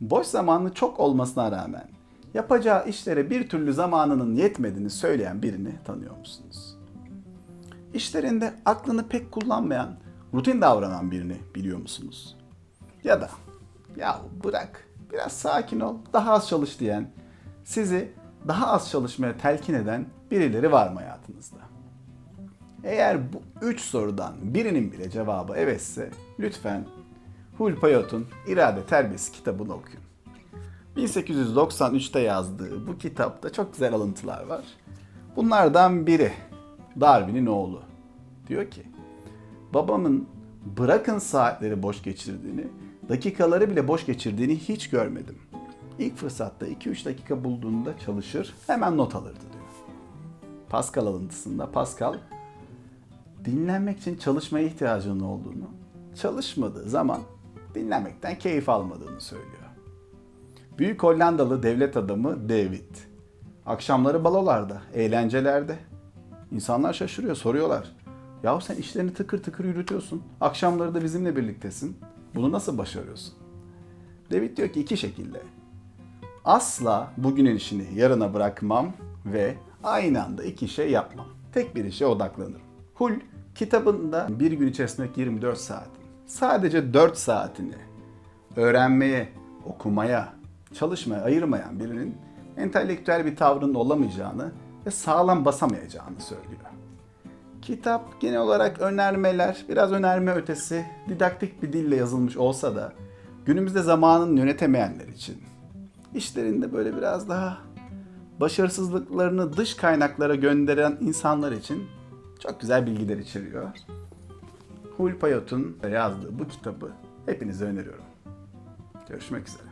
Boş zamanı çok olmasına rağmen yapacağı işlere bir türlü zamanının yetmediğini söyleyen birini tanıyor musunuz? İşlerinde aklını pek kullanmayan, rutin davranan birini biliyor musunuz? Ya da ya bırak biraz sakin ol, daha az çalış diyen, sizi daha az çalışmaya telkin eden birileri var mı hayatınızda? Eğer bu üç sorudan birinin bile cevabı evetse lütfen Hulpayot'un İrade Terbiyesi kitabını okuyun. 1893'te yazdığı bu kitapta çok güzel alıntılar var. Bunlardan biri Darwin'in oğlu. Diyor ki babamın bırakın saatleri boş geçirdiğini, dakikaları bile boş geçirdiğini hiç görmedim. İlk fırsatta 2-3 dakika bulduğunda çalışır, hemen not alırdı diyor. Pascal alıntısında Pascal dinlenmek için çalışmaya ihtiyacının olduğunu, çalışmadığı zaman dinlenmekten keyif almadığını söylüyor. Büyük Hollandalı devlet adamı David. Akşamları balolarda, eğlencelerde. İnsanlar şaşırıyor, soruyorlar. Yahu sen işlerini tıkır tıkır yürütüyorsun. Akşamları da bizimle birliktesin. Bunu nasıl başarıyorsun? David diyor ki iki şekilde. Asla bugünün işini yarına bırakmam ve aynı anda iki şey yapmam. Tek bir işe odaklanırım. Hul kitabında bir gün içerisindeki 24 saatin sadece 4 saatini öğrenmeye, okumaya, çalışmaya ayırmayan birinin entelektüel bir tavrının olamayacağını ve sağlam basamayacağını söylüyor. Kitap genel olarak önermeler, biraz önerme ötesi, didaktik bir dille yazılmış olsa da günümüzde zamanını yönetemeyenler için, işlerinde böyle biraz daha başarısızlıklarını dış kaynaklara gönderen insanlar için çok güzel bilgiler içeriyor. Hul Payot'un yazdığı bu kitabı hepinize öneriyorum. Görüşmek üzere.